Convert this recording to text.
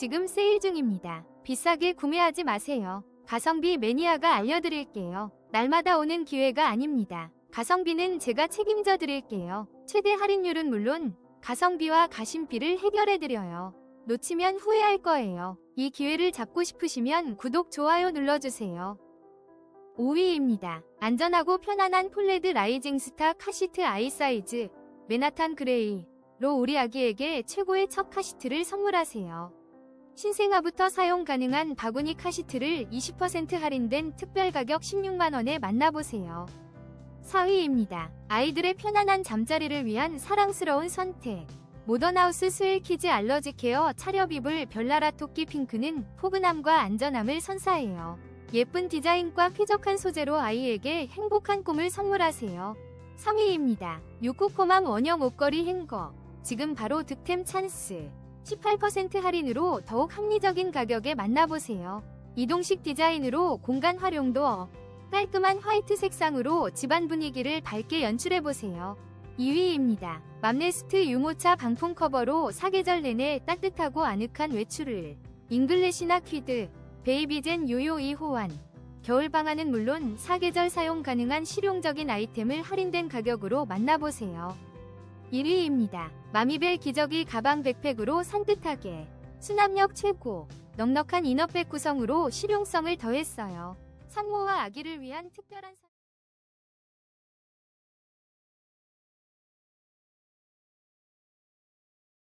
지금 세일 중입니다. 비싸게 구매하지 마세요. 가성비 매니아가 알려드릴게요. 날마다 오는 기회가 아닙니다. 가성비는 제가 책임져 드릴게요. 최대 할인율은 물론 가성비와 가심비를 해결해 드려요. 놓치면 후회할 거예요. 이 기회를 잡고 싶으시면 구독, 좋아요 눌러주세요. 5위입니다. 안전하고 편안한 폴레드 라이징 스타 카시트 아이 사이즈 메나탄 그레이로 우리 아기에게 최고의 첫 카시트를 선물하세요. 신생아부터 사용 가능한 바구니 카시트를 20% 할인된 특별 가격 16만원에 만나보세요. 4위입니다. 아이들의 편안한 잠자리를 위한 사랑스러운 선택. 모던하우스 스웰키즈 알러지 케어 차렵 이불 별나라 토끼 핑크는 포근함과 안전함을 선사해요. 예쁜 디자인과 쾌적한 소재로 아이에게 행복한 꿈을 선물하세요. 3위입니다. 유쿠코맘 원형 옷걸이 행거. 지금 바로 득템 찬스. 18% 할인으로 더욱 합리적인 가격에 만나보세요. 이동식 디자인으로 공간 활용도 업. 깔끔한 화이트 색상으로 집안 분위기를 밝게 연출해보세요. 2위입니다. 맘네스트 유모차 방풍 커버로 사계절 내내 따뜻하고 아늑한 외출을. 잉글래시나 퀴드, 베이비젠 요요 2호환. 겨울 방안은 물론 사계절 사용 가능한 실용적인 아이템을 할인된 가격으로 만나보세요. 1위입니다. 마미벨 기저귀 가방 백팩으로 산뜻하게. 수납력 최고. 넉넉한 이너백 구성으로 실용성을 더했어요. 산모와 아기를 위한 특별한 선...